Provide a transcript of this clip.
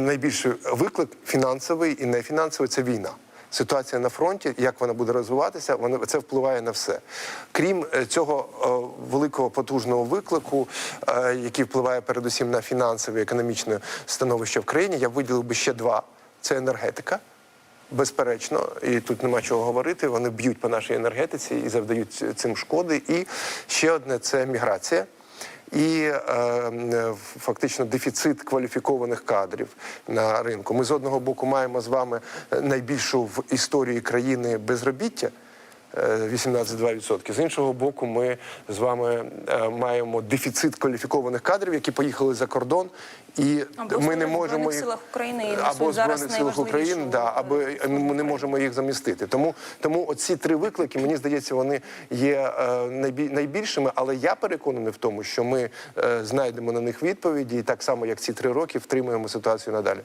Найбільший виклик фінансовий і нефінансовий це війна. Ситуація на фронті, як вона буде розвиватися, це впливає на все. Крім е, цього е, великого потужного виклику, е, який впливає передусім на фінансове і економічне становище в країні, я виділив би ще два: це енергетика. Безперечно, і тут нема чого говорити. Вони б'ють по нашій енергетиці і завдають цим шкоди. І ще одне це міграція. І е, е, фактично дефіцит кваліфікованих кадрів на ринку. Ми з одного боку маємо з вами найбільшу в історії країни безробіття. Е, 18,2%. З іншого боку, ми з вами е, маємо дефіцит кваліфікованих кадрів, які поїхали за кордон, і Або ми не можемо їх силах України і або збройних силах України, да, або ми не можемо їх замістити. Тому тому оці три виклики, мені здається, вони є е, найбільшими. Але я переконаний в тому, що ми е, знайдемо на них відповіді, і так само як ці три роки втримуємо ситуацію надалі.